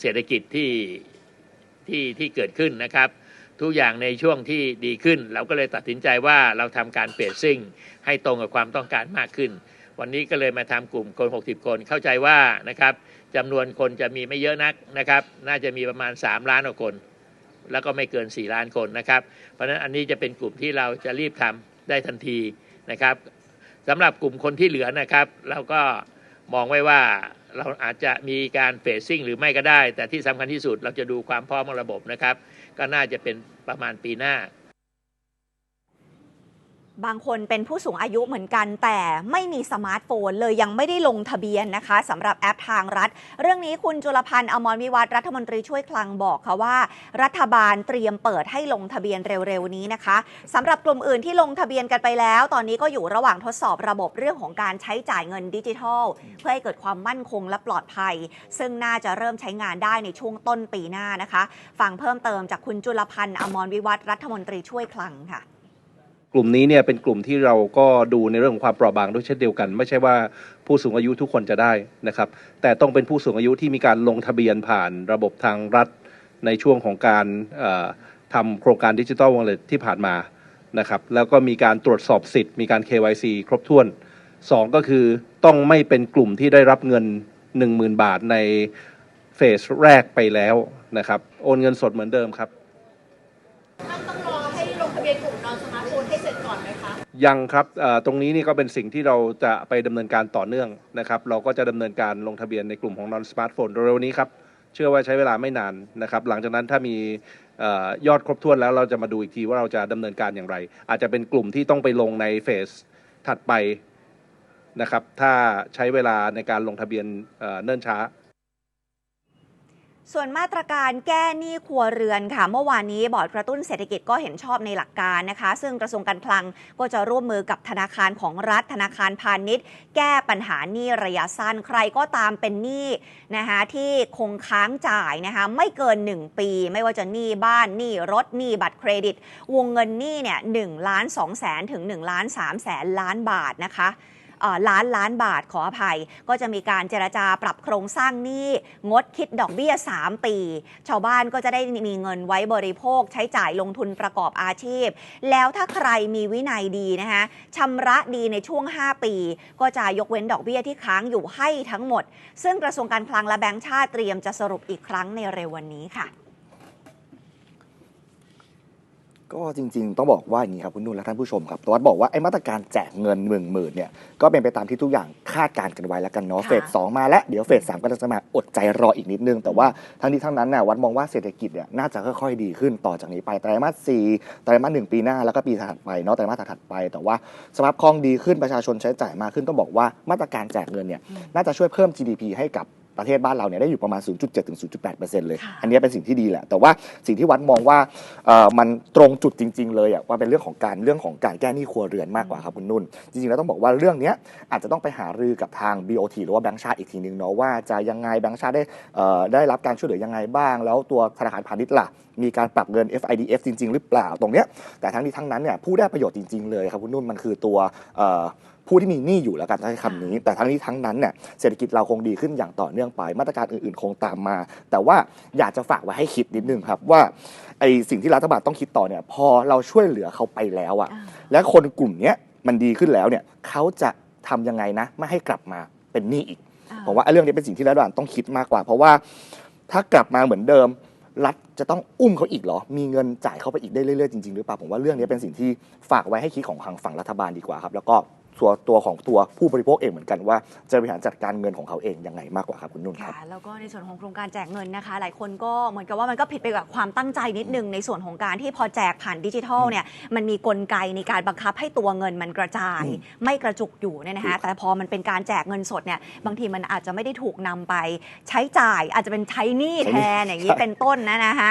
เศรษฐกิจที่ที่ที่เกิดขึ้นนะครับ ทุกอย่างในช่วงที่ดีขึ้น เราก็เลยตัดสินใจว่าเราทำการเปลี่ยนซิ่งให้ตรงกับความต้องการมากขึ้น วันนี้ก็เลยมาทำกลุ่มคน 60 คนเข้าใจว่านะครับจำนวนคนจะมีไม่เยอะนักนะครับ น่าจะมีประมาณ 3 ล้านกว่าคน แล้วก็ไม่เกิน 4 ล้านคนนะครับ เพราะฉะนั้นอันนี้จะเป็นกลุ่มที่เราจะรีบทำได้ทันทีนะครับสำหรับกลุ่มคนที่เหลือนะครับ เราก็ มองไว้ว่าเราอาจจะมีการเฟสซิ่งหรือไม่ก็ได้ แต่ที่สำคัญที่สุดเราจะดูความพร้อมของระบบนะครับ ก็น่าจะเป็นประมาณปีหน้า บางคนเป็นผู้สูงอายุเหมือนกัน แต่ไม่มีสมาร์ทโฟน เลยยังไม่ได้ลงทะเบียนนะคะสำหรับแอปทางรัฐ เรื่องนี้คุณจุลพันธ์อมรวิวัฒรัฐมนตรีช่วยคลังบอกค่ะว่า รัฐบาลเตรียมเปิดให้ลงทะเบียนเร็วๆนี้นะคะสำหรับกลุ่มอื่นที่ลงทะเบียนกันไปแล้ว ตอนนี้ก็อยู่ระหว่างทดสอบระบบเรื่องของการใช้จ่ายเงินดิจิทัล เพื่อให้เกิดความมั่นคงและปลอดภัย ซึ่งน่าจะเริ่มใช้งานได้ในช่วงต้นปีหน้านะคะ ฟังเพิ่มเติมจากคุณจุลพันธ์อมรวิวัฒรัฐมนตรีช่วยคลังค่ะ ลุ่มนี้เนี่ยเป็นกลุ่มที่เราก็ดูในเรื่องของความเปราะบางด้วยเช่นเดียวกัน ไม่ใช่ว่าผู้สูงอายุทุกคนจะได้นะครับ แต่ต้องเป็นผู้สูงอายุที่มีการลงทะเบียนผ่านระบบทางรัฐในช่วงของการทำโครงการดิจิ t a ลวอลเล็ตที่ผ่านมานะครับแล้วก็มีการตรวจสอบสิทธิ์ มีการ KYC ครบถ้วนสองก็คือต้องไม่เป็นกลุ่มที่ได้รับเงิน 10,000 บาทในเฟสแรกไปแล้วนะครับ โอนเงินสดเหมือนเดิมครับ ท่านต้องรอให้ ลงทะเบียนกลุ่มนอนสมาร์ทโฟนให้เสร็จก่อนไหมคะยังครับตรงนี้นี่ก็เป็นสิ่งที่เราจะไปดำเนินการต่อเนื่องนะครับ เราก็จะดำเนินการลงทะเบียนในกลุ่มของ non smartphone เร็วๆนี้ครับ เชื่อว่าใช้เวลาไม่นานนะครับ หลังจากนั้นถ้ามียอดครบถ้วนแล้วเราจะมาดูอีกทีว่าเราจะดำเนินการอย่างไร อาจจะเป็นกลุ่มที่ต้องไปลงในเฟสถัดไปนะครับ ถ้าใช้เวลาในการลงทะเบียนเเนิ่นช้า ส่วนมาตรการแก้หนี้ครัวเรือนค่ะ เมื่อวานนี้บอร์ดกระตุ้นเศรษฐกิจก็เห็นชอบในหลักการนะคะ ซึ่งกระทรวงการคลังก็จะร่วมมือกับธนาคารของรัฐธนาคารพาณิชย์ แก้ปัญหาหนี้ระยะสั้นใครก็ตามเป็นหนี้นะคะที่คงค้างจ่ายนะคะไม่เกิน 1 ปี ไม่ว่าจะหนี้บ้านหนี้รถหนี้บัตรเครดิต วงเงินหนี้เนี่ยหนึ่งล้านสองแสนถึง1ล้านสามแสนล้านบาทนะคะ ล้านล้านบาทขออภัย ก็จะมีการเจรจาปรับโครงสร้างหนี้งดคิดดอกเบี้ย 3 ปี ชาวบ้านก็จะได้มีเงินไว้บริโภคใช้จ่ายลงทุนประกอบอาชีพ แล้วถ้าใครมีวินัยดีนะคะชำระดีในช่วง 5 ปี ก็จะยกเว้นดอกเบี้ยที่ค้างอยู่ให้ทั้งหมด ซึ่งกระทรวงการคลังและแบงก์ชาติเตรียมจะสรุปอีกครั้งในเร็ววันนี้ค่ะ ก็จริงๆ ต้องบอกว่าอย่างนี้ครับคุณนุ่นและท่านผู้ชมครับตวัดบอกว่าไอ้มาตรการแจกเงินหมื่นหมื่นเนี่ยก็เป็นไปตามที่ทุกอย่างคาดการณ์กันไว้แล้วกันเนาะค่ะเฟสสองมาแล้วเดี๋ยวเฟสสามก็จะมาอดใจรออีกนิดนึง แต่ว่าทั้งนี้ทั้งนั้นน่ะวัดมองว่าเศรษฐกิจเนี่ยน่าจะค่อยๆดีขึ้นต่อจากนี้ไปไตรมาสสี่ไตรมาสหนึ่งปีหน้าแล้วก็ปีถัดไปเนาะไตรมาสถัดๆไป แต่ว่าสภาพคล่องดีขึ้นประชาชนใช้จ่ายมากขึ้นต้องบอกว่ามาตรการแจกเงินเนี่ยน่าจะช่วยเพิ่ม GDP ให้กับ ประเทศบ้านเราเนี่ยได้อยู่ประมาณ 0.7ถึง0.8%เลยค่ะอันนี้เป็นสิ่งที่ดีแหละ แต่ว่าสิ่งที่วัดมองว่าเอ่อมันตรงจุดจริง ๆ เลยอะว่าเป็นเรื่องของการเรื่องของการแก้หนี้ครัวเรือนมากกว่าครับคุณนุ่น จริงๆแล้วต้องบอกว่าเรื่องเนี้ยอาจจะต้องไปหารือกับทาง BOT หรือว่าแบงก์ชาติอีกทีนึงเนาะว่าจะยังไงแบงก์ชาติได้เอ่อได้รับการช่วยเหลือยังไงบ้าง แล้วตัวธนาคารพาณิชย์ล่ะมีการปรับเงิน FIDF จริง ๆ หรือเปล่าตรงเนี้ยแต่ทั้งนี้ทั้งนั้นเนี่ยผู้ได้ประโยชน์จริง ๆ เลยครับคุณนุ่นมันคือตัวเอ่อ ผู้ที่มีหนี้อยู่แล้วกันใช้คำนี้ แต่ทั้งนี้ทั้งนั้นเนี่ยเศรษฐกิจเราคงดีขึ้นอย่างต่อเนื่องไป มาตรการอื่นๆคงตามมา แต่ว่าอยากจะฝากไว้ให้คิดนิดนึงครับว่าไอสิ่งที่รัฐบาลต้องคิดต่อเนี่ยพอเราช่วยเหลือเขาไปแล้วอะอ่าและคนกลุ่มเนี้ยมันดีขึ้นแล้วเนี่ยเขาจะทำยังไงนะไม่ให้กลับมาเป็นหนี้อีกผมว่าไอ้เรื่องนี้เป็นสิ่งที่รัฐบาลต้องคิดมากกว่า เพราะว่าถ้ากลับมาเหมือนเดิมรัฐจะต้องอุ้มเขาอีกเหรอ มีเงินจ่ายเข้าไปอีกได้เรื่อยๆจริงๆหรือเปล่าผมว่าเรื่องนี้เป็นสิ่งที่ฝากไว้ให้คิดของทางฝั่งรัฐบาลดีกว่าครับ แล้วก็ ตัวตัวของตัวผู้บริโภคเองเหมือนกันว่าจะบริหารจัดการเงินของเขาเองยังไงมากกว่าครับคุณนุ่นครับ ค่ะแล้วก็ในส่วนของโครงการแจกเงินนะคะ หลายคนก็เหมือนกับว่ามันก็ผิดไปกับความตั้งใจนิดนึงในส่วนของการที่พอแจกผ่านดิจิทัลเนี่ยมันมีกลไกในการบังคับให้ตัวเงินมันกระจายอืมไม่กระจุกอยู่เนี่ยนะคะแต่พอมันเป็นการแจกเงินสดเนี่ยบางทีมันอาจจะไม่ได้ถูกนำไป ใช้จ่ายอาจจะเป็นใช้หนี้แทนอย่างนี้เป็นต้นนะนะคะ